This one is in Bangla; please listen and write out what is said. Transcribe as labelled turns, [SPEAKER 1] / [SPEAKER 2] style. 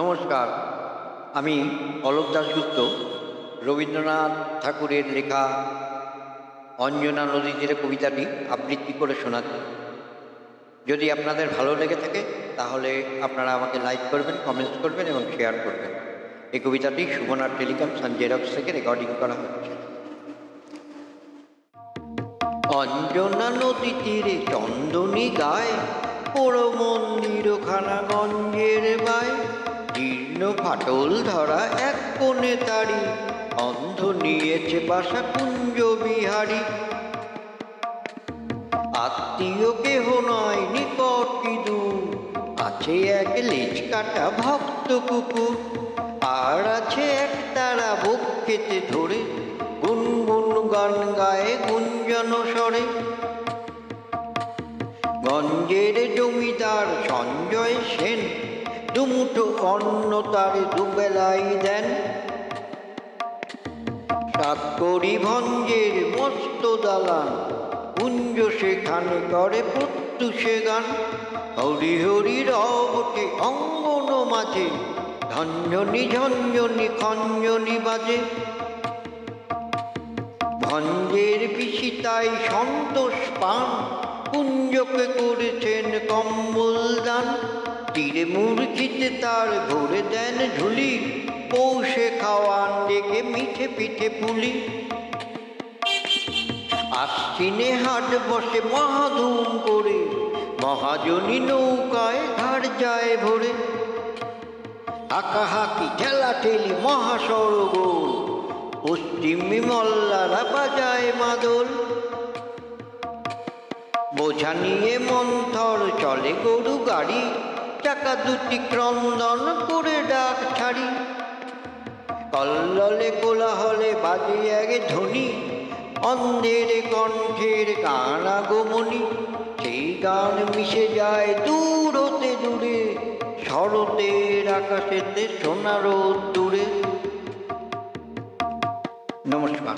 [SPEAKER 1] নমস্কার, আমি অলোক দাশগুপ্ত, রবীন্দ্রনাথ ঠাকুরের লেখা অঞ্জনা নদী কবিতাটি আবৃত্তি করে শোনাচ্ছি যদি আপনাদের ভালো লেগে থাকে, তাহলে আপনারা আমাকে লাইক করবেন কমেন্টস করবেন এবং শেয়ার করবেন। এই কবিতাটি সুবনার টেলিকম সানজেরক্স থেকে রেকর্ডিং করা হচ্ছে। অঞ্জনা নদী তীরে চন্দনী গায়, পোড়ো মন্দির খানাগঞ্জের বায়। ফাটল ধরা, এক কোণে তারি, অন্ধ নিয়েছে বাসা কুঞ্জ বিহারী। আত্মীয় কেহ নয়, নিকট কিদু আছে এক লেজ কাটা ভক্ত কুকুর, আর আছে এক তারা খেতে ধরে, গুনগুন গান গায়ে গুঞ্জন স্বরে। গঞ্জের জমিদার সঞ্জয় সেন দুমুঠো অন্ন তারে দুবেলাই দেন। সাতকড়ি ভঞ্জের মস্ত দালান, কুঞ্জ সেখানে করে প্রত্যুষে গান। হরি হরি রবটে অঙ্গন মাঝে ঝঞ্ঝনি ঝঞ্ঝনি খঞ্জনি বাজে। ভঞ্জের পিসিতাই সন্তোষ পান, কুঞ্জকে করেছেন কম্বল দান। তীরে মুরগিতে তার ভরে দেন ঝুলি পৌষে খাওয়ান ডেকে মিঠে পিঠে পুলি। আশ্বিনে হাট বসে মহাধুম করে, মহাজনী নৌকায় ঘাট যায় ভরে। হাকাহাকি ঠেলা ঠেলি মহাসড়গোল পশ্চিমী মল্লারা বাজায় মাদল। বোঝা নিয়ে মন্থর চলে গরু গাড়ি চাকা দুটি ক্রন্দন করে ডাক ছাড়ি কল্ললে কোলাহলে বাজে এক ধ্বনি, অন্ধের কণ্ঠের গান আগমনী। সেই গান মিশে যায় দূরতে দূরে, শরতের আকাশেতে সোনার দূরে। নমস্কার।